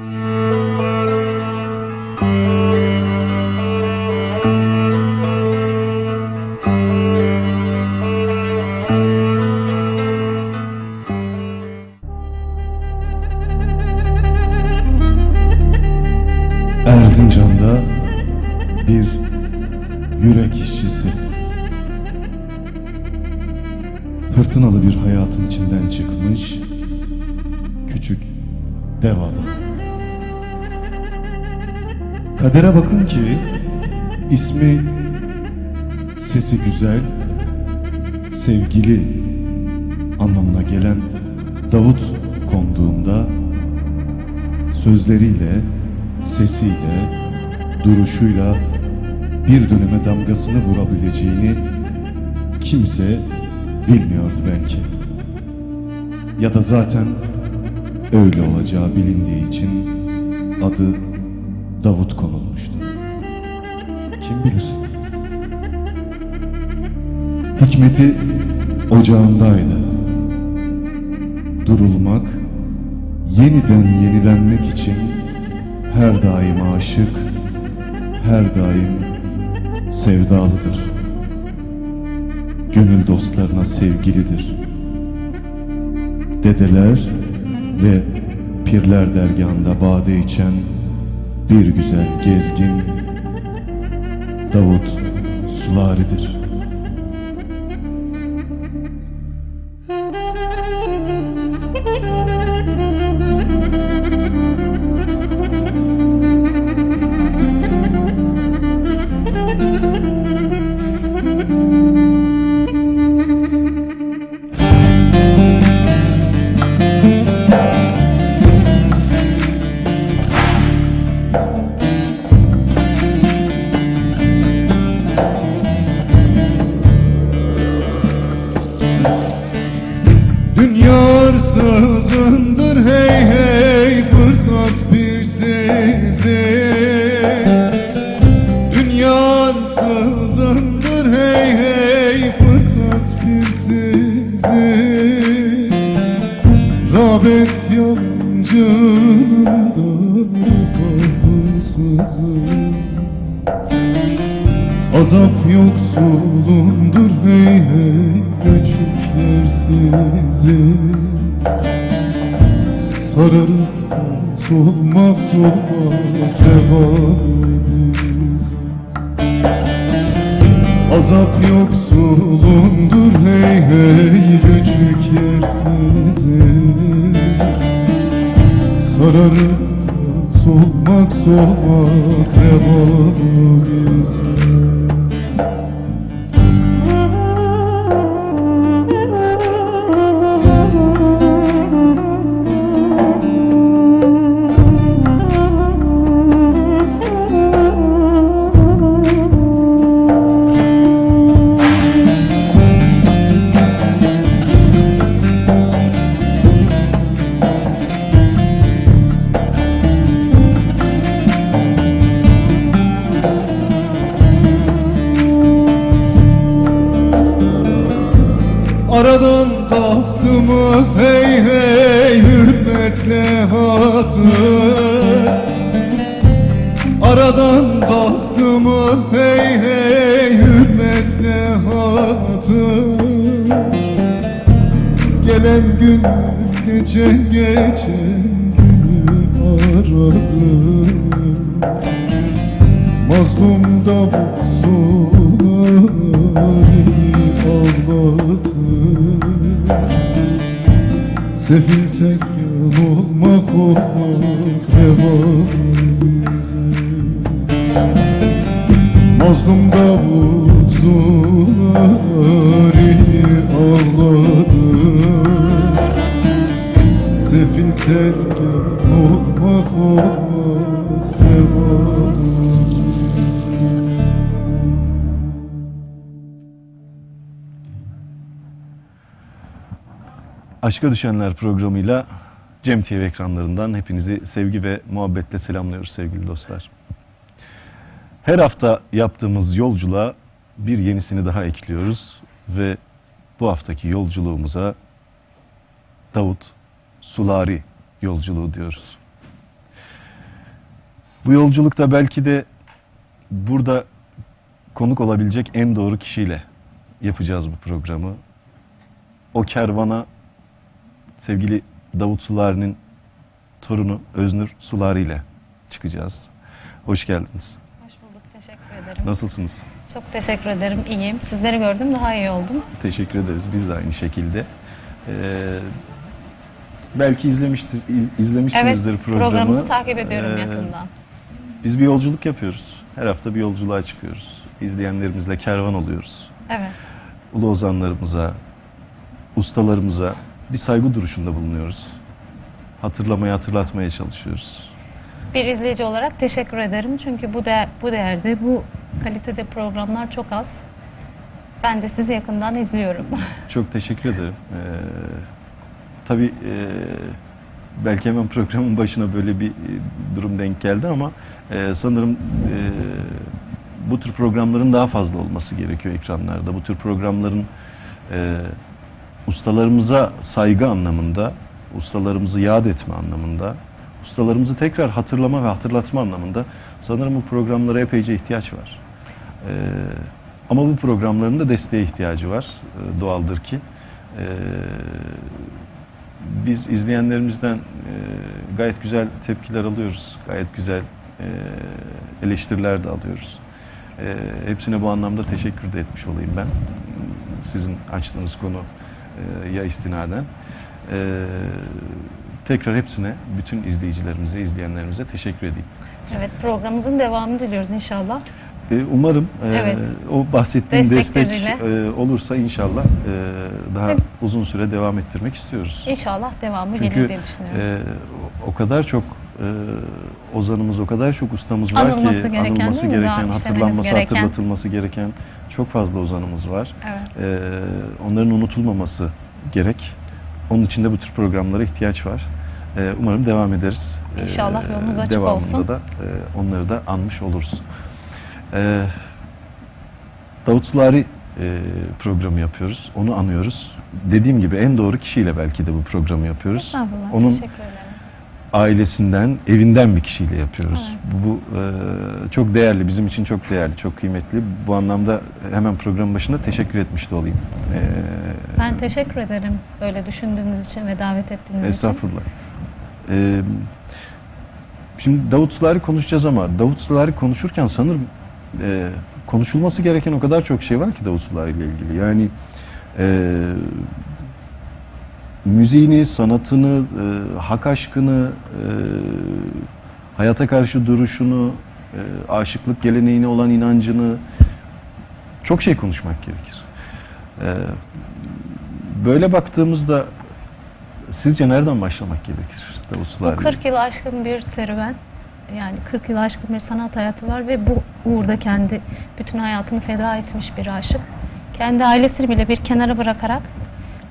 Mm-hmm. Kadere bakın ki ismi sesi güzel, sevgili anlamına gelen Davut konduğunda sözleriyle, sesiyle, duruşuyla bir döneme damgasını vurabileceğini kimse bilmiyordu belki. Ya da zaten öyle olacağı bilindiği için adı Davut konulmuştu. Kim bilir? Hikmeti ocağındaydı. Durulmak, yeniden yenilenmek için her daim aşık, her daim sevdalıdır. Gönül dostlarına sevgilidir. Dedeler ve pirler dergahında bade içen bir güzel gezgin Davut Sulari'dir. Sararıp solmak solmak revabimiz Azap yoksulundur hey hey küçük yer sizi Sararıp solmak solmak revabimiz Aradan kalktı hey hey hürmetle hatır. Aradan kalktı hey hey hürmetle hatır. Gelen gün geçen geçen Aşka Düşenler programıyla Cem TV ekranlarından hepinizi sevgi ve muhabbetle selamlıyoruz sevgili dostlar. Her hafta yaptığımız yolculuğa bir yenisini daha ekliyoruz ve bu haftaki yolculuğumuza Davut Sulari yolculuğu diyoruz. Bu yolculukta belki de burada konuk olabilecek en doğru kişiyle yapacağız bu programı. O kervana sevgili Davut Sulari'nin torunu Öznur Sulari ile çıkacağız. Hoş geldiniz. Hoş bulduk. Teşekkür ederim. Nasılsınız? Çok teşekkür ederim. İyiyim. Sizleri gördüm daha iyi oldum. Teşekkür ederiz. Biz de aynı şekilde. Ee, belki izlemiştir, izlemişsinizdir evet, programı. programınızı takip ediyorum Ee, yakından. Biz bir yolculuk yapıyoruz. Her hafta bir yolculuğa çıkıyoruz. İzleyenlerimizle kervan oluyoruz. Evet. Ulu ozanlarımıza, ustalarımıza bir saygı duruşunda bulunuyoruz. Hatırlamaya, hatırlatmaya çalışıyoruz. Bir izleyici olarak teşekkür ederim. Çünkü bu de, bu değerde, bu kalitede programlar çok az. Ben de sizi yakından izliyorum. Çok teşekkür ederim. Ee, tabii e, belki hemen programın başına böyle bir e, durum denk geldi ama e, sanırım e, bu tür programların daha fazla olması gerekiyor ekranlarda. Bu tür programların e, ustalarımıza saygı anlamında, ustalarımızı yad etme anlamında, ustalarımızı tekrar hatırlama ve hatırlatma anlamında sanırım bu programlara epeyce ihtiyaç var. Ee, ama bu programların da desteğe ihtiyacı var. Ee, doğaldır ki. Ee, biz izleyenlerimizden e, gayet güzel tepkiler alıyoruz. Gayet güzel e, eleştiriler de alıyoruz. E, hepsine bu anlamda teşekkür de etmiş olayım ben. Sizin açtığınız konu ya istinaden. E, tekrar hepsine, bütün izleyicilerimize, izleyenlerimize teşekkür edeyim. evet programımızın devamını diliyoruz inşallah. E, Umarım e, Evet. o bahsettiğim destek e, olursa inşallah e, daha Evet. uzun süre devam ettirmek istiyoruz. İnşallah devamı Çünkü gelir diye düşünüyorum. e, o kadar çok e, ozanımız, o kadar çok ustamız var Anılması ki gereken anılması gereken, hatırlanması, gereken. hatırlatılması gereken çok fazla ozanımız var. Evet. E, onların unutulmaması gerek. Onun için de bu tür programlara ihtiyaç var. E, umarım devam ederiz. E, İnşallah yolunuz açık devamında olsun. da e, onları da anmış oluruz. E, Davut Sulari e, programı yapıyoruz. Onu anıyoruz. Dediğim gibi en doğru kişiyle belki de bu programı yapıyoruz. Onun Teşekkür ederim. Ailesinden, evinden bir kişiyle yapıyoruz. Bu, bu, e, çok değerli, bizim için çok değerli, çok kıymetli. Bu anlamda hemen programın başında teşekkür etmiş de olayım. E, Ben teşekkür ederim böyle düşündüğünüz için ve davet ettiğiniz için. Estağfurullah. Ee, şimdi Davut Sulari konuşacağız ama Davut Sulari konuşurken sanırım e, konuşulması gereken o kadar çok şey var ki Davut ile ilgili. Yani e, müziğini, sanatını, e, hak aşkını, e, hayata karşı duruşunu, e, aşıklık geleneğine olan inancını çok şey konuşmak gerekir. E, böyle baktığımızda Sizce nereden başlamak gerekir Davut Bu Sulari? 40 yıl aşkın bir serüven. Yani 40 yıl aşkın bir sanat hayatı var ve bu uğurda kendi bütün hayatını feda etmiş bir aşık. Kendi ailesini bile bir kenara bırakarak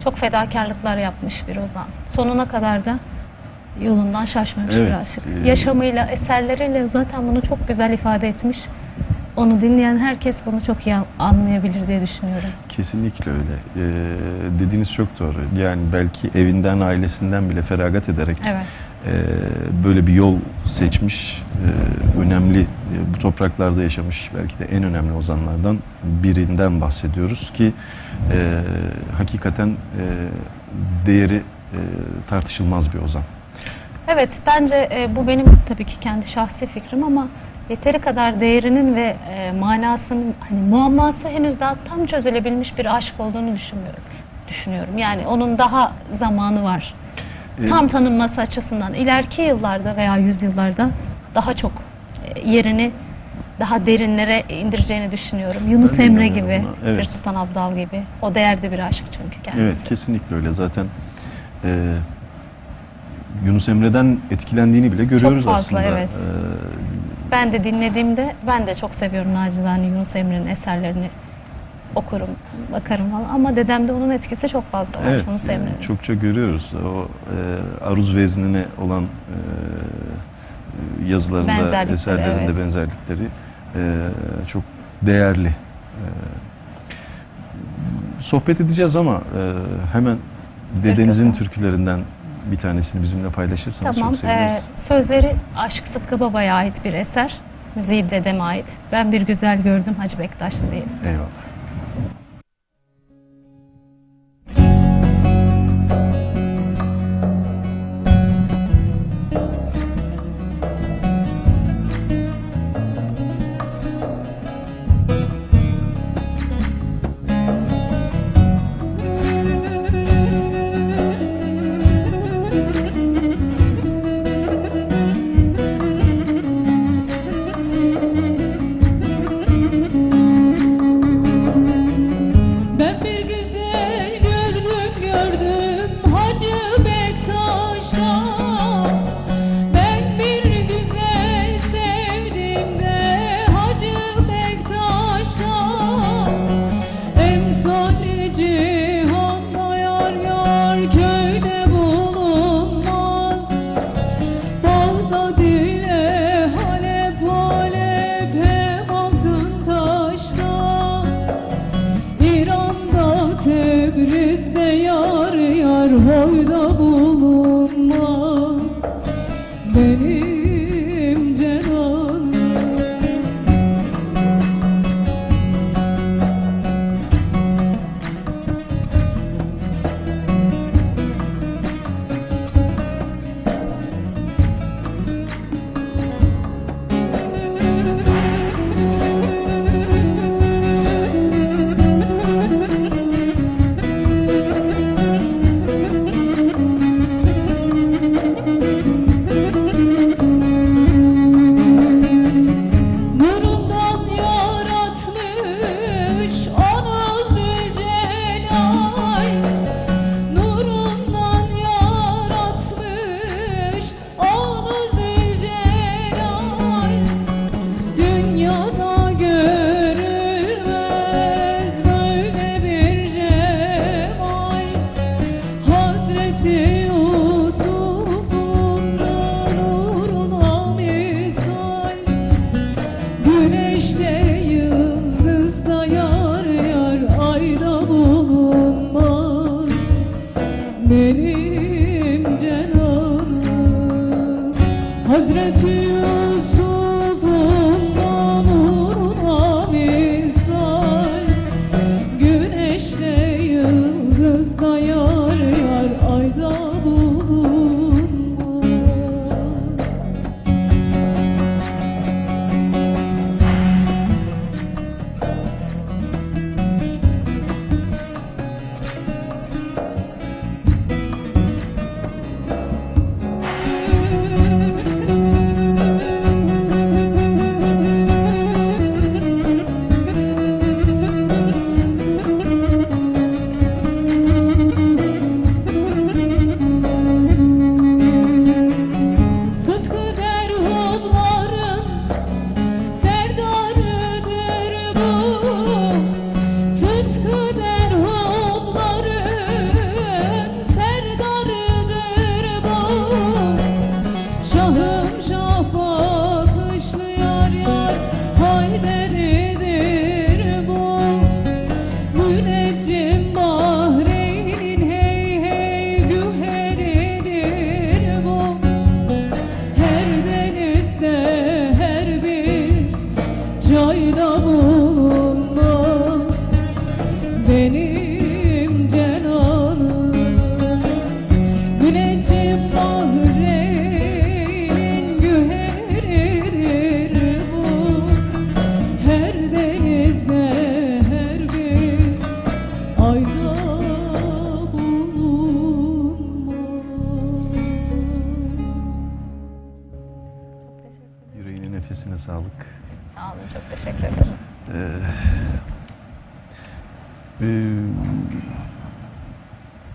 çok fedakarlıklar yapmış bir ozan. Sonuna kadar da yolundan şaşmamış bir Evet, aşık. e- Yaşamıyla, eserleriyle zaten bunu çok güzel ifade etmiş. Onu dinleyen herkes bunu çok iyi anlayabilir diye düşünüyorum. Kesinlikle öyle. Ee, dediğiniz çok doğru. Yani belki evinden, ailesinden bile feragat ederek Evet. E, böyle bir yol seçmiş, e, önemli, e, bu topraklarda yaşamış belki de en önemli ozanlardan birinden bahsediyoruz ki hakikaten değeri tartışılmaz bir ozan. Evet, bence e, bu benim tabii ki kendi şahsi fikrim ama yeteri kadar değerinin ve e, manasının, hani muamması henüz daha tam çözülebilmiş bir aşk olduğunu düşünmüyorum. Düşünüyorum. Yani onun daha zamanı var. Tam tanınması açısından ileriki yıllarda veya yüzyıllarda daha çok e, yerini daha derinlere indireceğini düşünüyorum. Yunus Emre gibi, buna, evet. Sultan Abdal gibi. O değerde bir aşık çünkü kendisi. Evet kesinlikle öyle. Zaten e, Yunus Emre'den etkilendiğini bile görüyoruz fazla, aslında. evet. E, Ben de dinlediğimde ben de çok seviyorum nacizane Yunus Emre'nin eserlerini okurum, bakarım falan. Ama dedemde onun etkisi çok fazla var. Evet, onu sevmiyorum. Yani çokça görüyoruz. O e, aruz veznine olan e, yazılarında, eserlerinde evet. benzerlikleri e, çok değerli. E, sohbet edeceğiz ama e, hemen dedenizin Türkü. türkülerinden bir tanesini bizimle paylaşırsanız tamam. çok seviniriz. Ee, sözleri Aşık Sıtkı Baba'ya ait bir eser. Müziği dedeme ait. Ben bir güzel gördüm Hacı Bektaşlı diyelim. Eyvallah.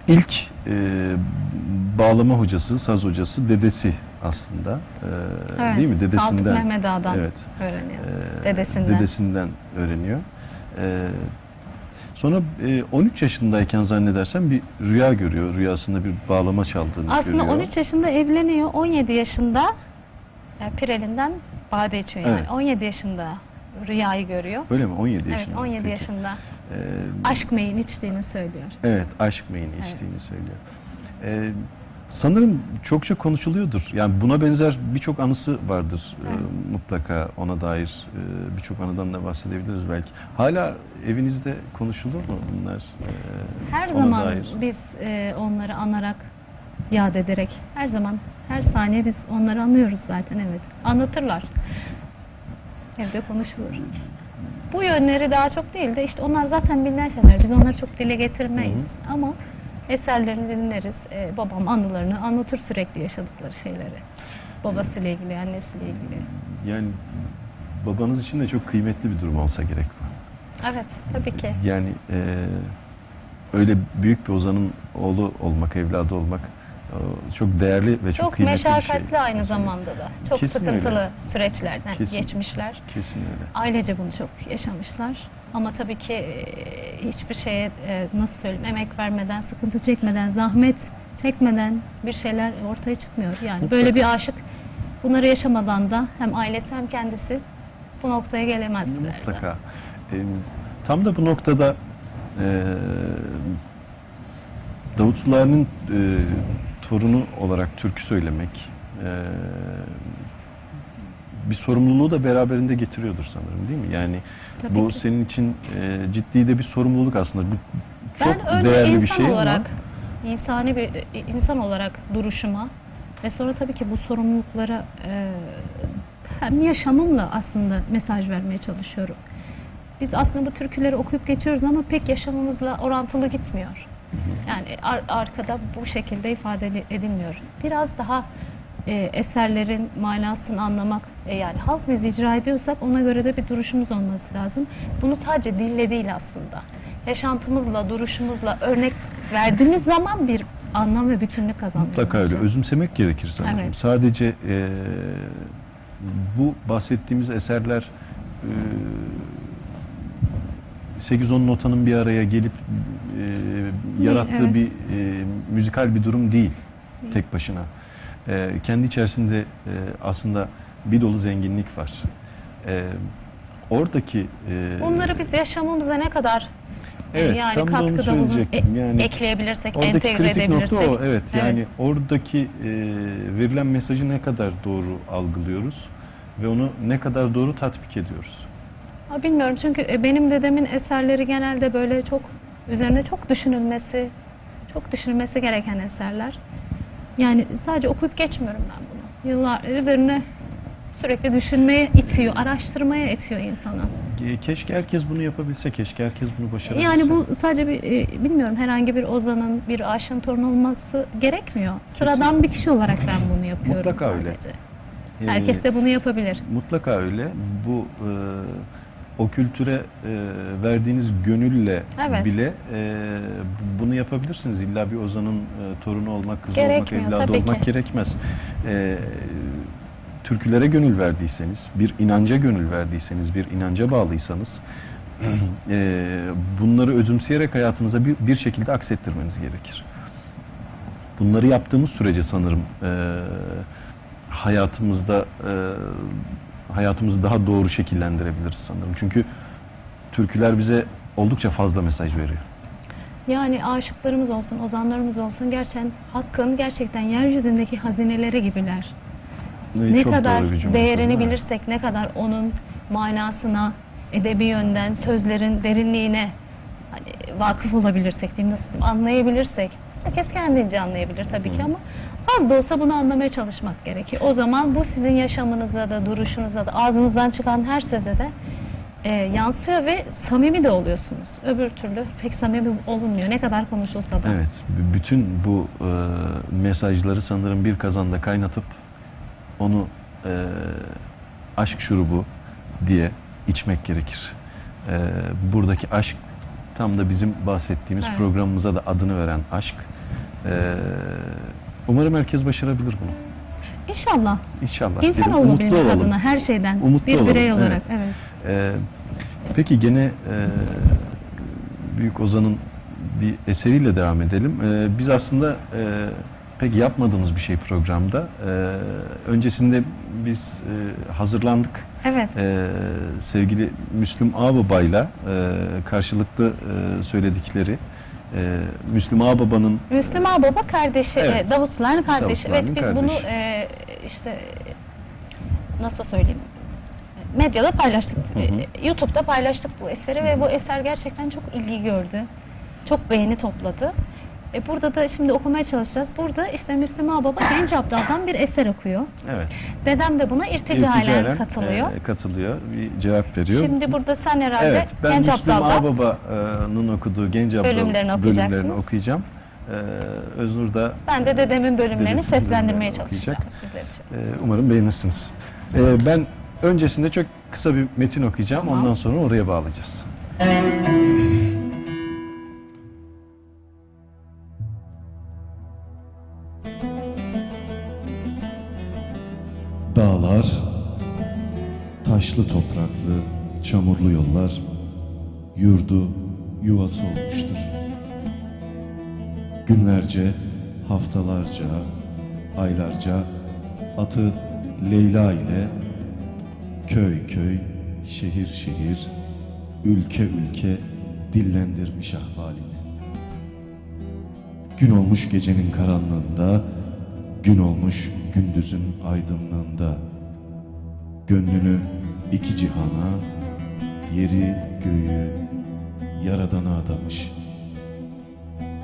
ilk e, bağlama hocası, saz hocası dedesi aslında. E, evet, değil mi? Dedesinden. Saltık Mehmet Ağa'dan evet, öğreniyor. E, dedesinden. Dedesinden öğreniyor. E, Sonra e, 13 yaşındayken zannedersem bir rüya görüyor. Rüyasında bir bağlama çaldığını Aslında görüyor. Aslında 13 yaşında evleniyor. 17 yaşında e, Pirel'inden bade içiyor. Yani. Evet. 17 yaşında rüyayı görüyor. Öyle mi? 17 yaşında. Evet 17 Peki. yaşında. Ee, aşk meyin içtiğini söylüyor. Evet aşk meyin evet. içtiğini söylüyor. Ee, sanırım çokça konuşuluyordur. Yani buna benzer birçok anısı vardır e, evet. ee, mutlaka ona dair e, birçok anıdan da bahsedebiliriz belki. Hala evinizde konuşulur mu bunlar? E, her zaman dair? biz e, onları anarak yad ederek her zaman her saniye biz onları anıyoruz zaten evet anlatırlar evde konuşulur. Bu yönleri daha çok değil de işte onlar zaten bilinen şeyler. Biz onları çok dile getirmeyiz. Ama eserlerini dinleriz. E, babam anılarını anlatır sürekli yaşadıkları şeyleri. Babasıyla ilgili, annesiyle ilgili. Yani babanız için de çok kıymetli bir durum olsa gerek bu. Evet, tabii ki. Yani e, öyle büyük bir ozanın oğlu olmak, evladı olmak çok değerli ve çok, Çok, kıymetli bir meşakkatli şey. aynı zamanda da. Çok Kesin sıkıntılı öyle. süreçlerden Kesin. geçmişler. Kesin öyle. Ailece bunu çok yaşamışlar. Ama tabii ki e, hiçbir şeye e, nasıl söyleyeyim emek vermeden, sıkıntı çekmeden, zahmet çekmeden bir şeyler ortaya çıkmıyor. Yani Mutlaka. böyle bir aşık bunları yaşamadan da hem ailesi hem kendisi bu noktaya gelemezdiler. Mutlaka. E, tam da bu noktada e, Davut Sulari'nin e, torunu olarak türkü söylemek e, bir sorumluluğu da beraberinde getiriyordur sanırım değil mi? Yani Tabii bu ki. senin için e, ciddi de bir sorumluluk aslında. Bu çok ben öyle değerli bir şey olarak, ama insani bir e, insan olarak duruşuma ve sonra tabii ki bu sorumluluklara e, hem yaşamımla aslında mesaj vermeye çalışıyorum. Biz aslında bu türküleri okuyup geçiyoruz ama pek yaşamımızla orantılı gitmiyor. Yani ar- arkada bu şekilde ifade edi- edilmiyor. Biraz daha e, eserlerin manasını anlamak, e, yani halk müziği icra ediyorsak ona göre de bir duruşumuz olması lazım. Bunu sadece dille değil aslında. Yaşantımızla, duruşumuzla örnek verdiğimiz zaman bir anlam ve bütünlük kazanıyor. mutlaka öyle. Özümsemek gerekir sanırım. Evet. Sadece e, bu bahsettiğimiz eserler e, 8-10 notanın bir araya gelip e, yarattığı evet. bir e, müzikal bir durum değil tek başına. E, kendi içerisinde e, aslında bir dolu zenginlik var. E, oradaki e, Bunları biz yaşamımıza ne kadar e, Evet, yani tam da onu katkıda bulun, söyleyecektim. Yani ekleyebilirsek, Oradaki entegre kritik nokta edebilirsek. o. Evet. Evet. Yani oradaki e, verilen mesajı ne kadar doğru algılıyoruz ve onu ne kadar doğru tatbik ediyoruz. Bilmiyorum çünkü e, benim dedemin eserleri genelde böyle çok üzerine çok düşünülmesi, çok düşünülmesi gereken eserler. Yani sadece okuyup geçmiyorum ben bunu. Yıllar üzerine sürekli düşünmeye itiyor, araştırmaya itiyor insanı. Keşke herkes bunu yapabilse, keşke herkes bunu başarabilse. Yani bu sadece bir e, bilmiyorum herhangi bir ozanın, bir aşığın torunu olması gerekmiyor. Sıradan bir kişi olarak ben bunu yapıyorum Mutlaka öyle. sadece. E, Herkes de bunu yapabilir. Mutlaka öyle. Bu e, o kültüre e, verdiğiniz gönülle Evet. bile e, bu- bunu yapabilirsiniz. İlla bir ozanın e, torunu olmak, kızı olmak, Gerekmiyor, evladı tabii olmak ki. gerekmez. E, türkülere gönül verdiyseniz, bir inanca gönül verdiyseniz, bir inanca bağlıysanız e, bunları özümseyerek hayatınıza bir, bir şekilde aksettirmeniz gerekir. Bunları yaptığımız sürece sanırım e, hayatımızda e, hayatımızı daha doğru şekillendirebiliriz sanırım. Çünkü türküler bize oldukça fazla mesaj veriyor. Yani aşıklarımız olsun, ozanlarımız olsun gerçekten hakkın gerçekten yeryüzündeki hazineleri gibiler. Ne çok kadar doğru bir cümle değerini söyledin, evet. bilirsek, ne kadar onun manasına, edebi yönden, sözlerin derinliğine hani vakıf olabilirsek, diyeyim nasıl anlayabilirsek. Herkes kendince anlayabilir tabii ki ama az da olsa bunu anlamaya çalışmak gerekir. O zaman bu sizin yaşamınıza da, duruşunuza da, ağzınızdan çıkan her söze de e, yansıyor ve samimi de oluyorsunuz. Öbür türlü pek samimi olunmuyor ne kadar konuşulsa da. Evet, bütün bu e, mesajları sanırım bir kazanda kaynatıp onu e, aşk şurubu diye içmek gerekir. E, buradaki aşk tam da bizim bahsettiğimiz Evet. programımıza da adını veren aşk. E, umarım herkes başarabilir bunu. İnşallah. İnşallah. İnsan umutlu olabilmek olalım. adına her şeyden Umutlu bir olalım, birey evet. olarak. Evet. Ee, peki gene e, Büyük Ozan'ın bir eseriyle devam edelim. Ee, biz aslında e, pek yapmadığımız bir şey programda. Ee, öncesinde biz e, hazırlandık. Evet. Ee, sevgili Müslüm Ağbaba'yla e, karşılıklı e, söyledikleri e, Müslüm Ağababa'nın Müslüm Ağababa kardeşi, Evet. e, Davut Sular'ın kardeşi. Evet biz kardeşi. bunu e, işte nasıl söyleyeyim medyada paylaştık. E, YouTube'da paylaştık bu eseri ve bu eser gerçekten çok ilgi gördü. Çok beğeni topladı. E, burada da şimdi okumaya çalışacağız. Burada işte Müslüm Ağababa Genç Abdal'dan bir eser okuyor. evet Dedem de buna irticalen, irticalen, katılıyor. e, katılıyor. Bir cevap veriyor. Şimdi burada sen herhalde Evet, ben Genç Müslüm Abdal'dan Ağababa'nın okuduğu Genç Abdal Bölümlerini okuyacaksınız. bölümlerini okuyacağım. Ee, Öznur da ben de dedemin bölümlerini seslendirmeye bölümlerini çalışacağım sizler için. e, umarım beğenirsiniz. Ee, ben öncesinde çok kısa bir metin okuyacağım. Tamam. Ondan sonra oraya bağlayacağız. Dağlar, taşlı topraklı, çamurlu yollar, yurdu, yuvası olmuştur. Günlerce, haftalarca, aylarca atı Leyla ile köy köy, şehir şehir, ülke ülke dillendirmiş ahvalini. Gün olmuş gecenin karanlığında, gün olmuş gündüzün aydınlığında. Gönlünü iki cihana, yeri göğü yaradana adamış.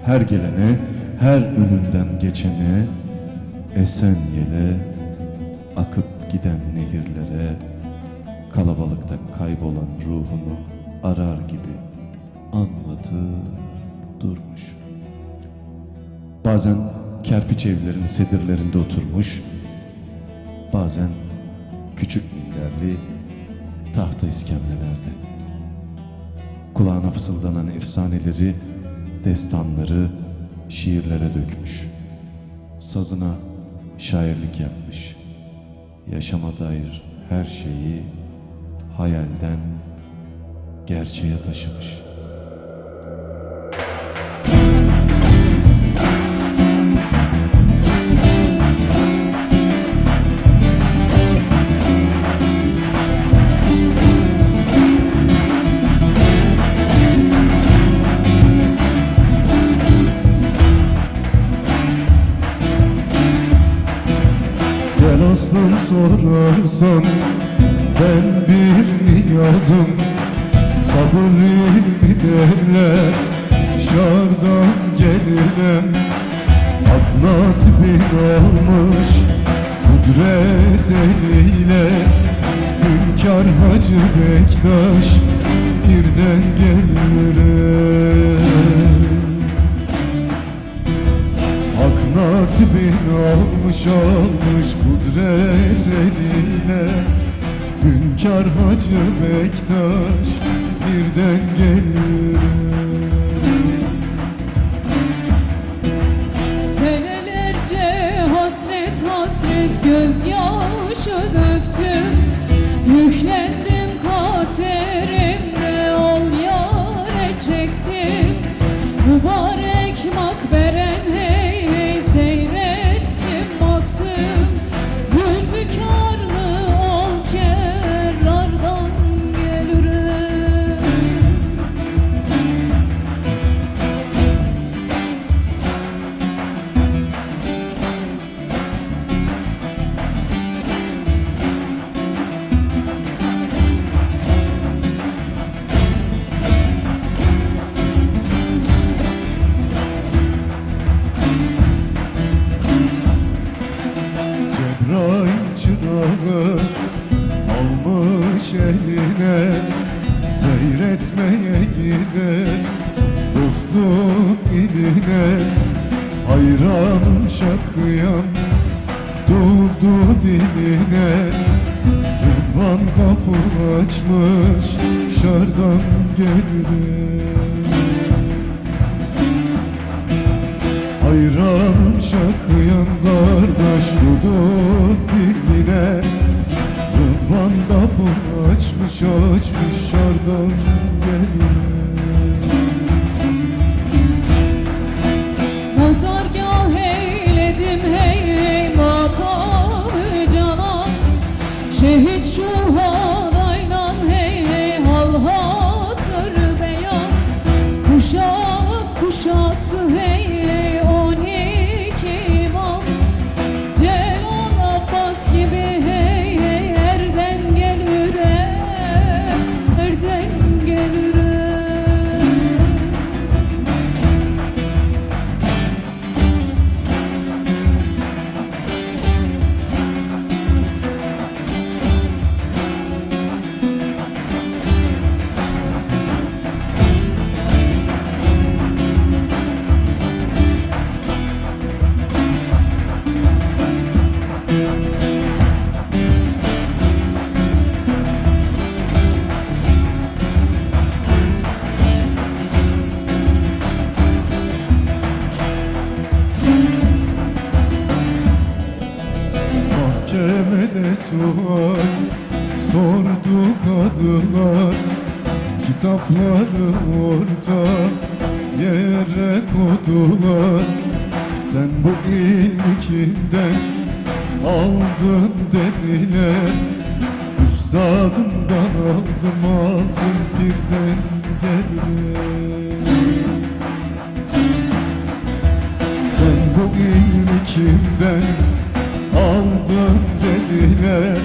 Her gelene, her önünden geçene, esen yele, akıp giden nehirlere, kalabalıkta kaybolan ruhunu arar gibi anlatır durmuş. Bazen kerpiç evlerin sedirlerinde oturmuş, bazen küçük minderli tahta iskemlelerde. Kulağına fısıldanan efsaneleri, destanları şiirlere dökmüş. Sazına şairlik yapmış. Yaşama dair her şeyi hayalden gerçeğe taşımış. Gel aslan sorarsan ben bir niyazım. Sabır derler şardan gelirim Hak nasibin olmuş kudret eliyle. Hünkar Hacı Bektaş birden gelirim nasibin almış almış kudret eline. Hünkar Hacı Bektaş birden gelir. Senelerce hasret hasret gözyaşı döktüm Yüklendim katerimde ol yâre çektim. Mübarek makberen kapı açmış şardan gelir Hayranım şakıyan kardeş duduk diline Rıdvan kapı açmış açmış şardan gelir Kitapları orta yere kodular. Sen bu ilmi aldın dediler. Üstadımdan aldım aldım birden geriye Sen bu ilmi aldın dediler.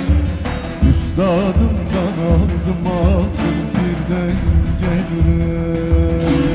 Üstadımdan aldım aldım birden geliyor Dilimden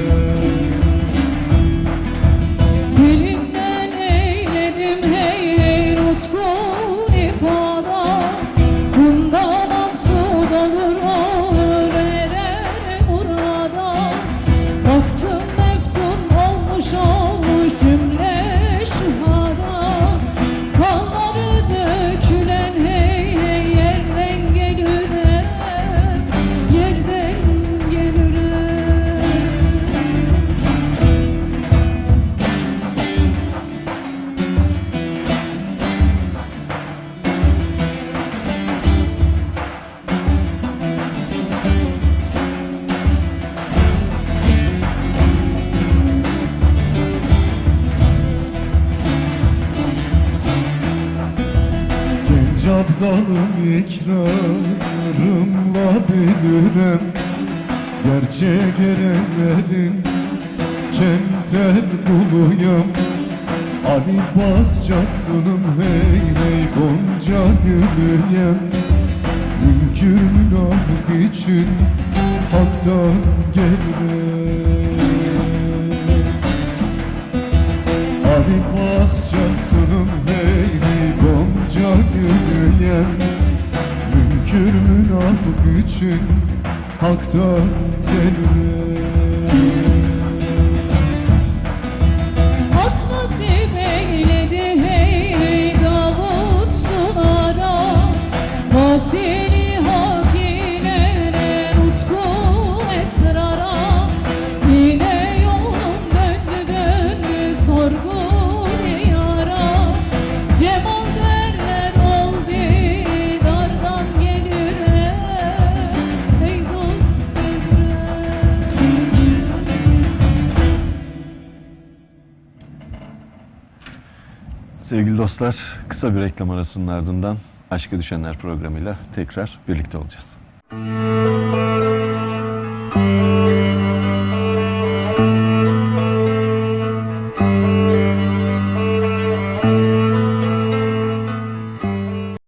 ikrarımla bilirim. Gerçek erenlerin kemter kuluyum Ali bahçesinin hey hey gonca gülüyem Mümkün münafık için haktan gelir Ali bahçesinin meyli gonca gülüyen Münkür münafık için haktan gelir dostlar, kısa bir reklam arasının ardından Aşka Düşenler programıyla tekrar birlikte olacağız.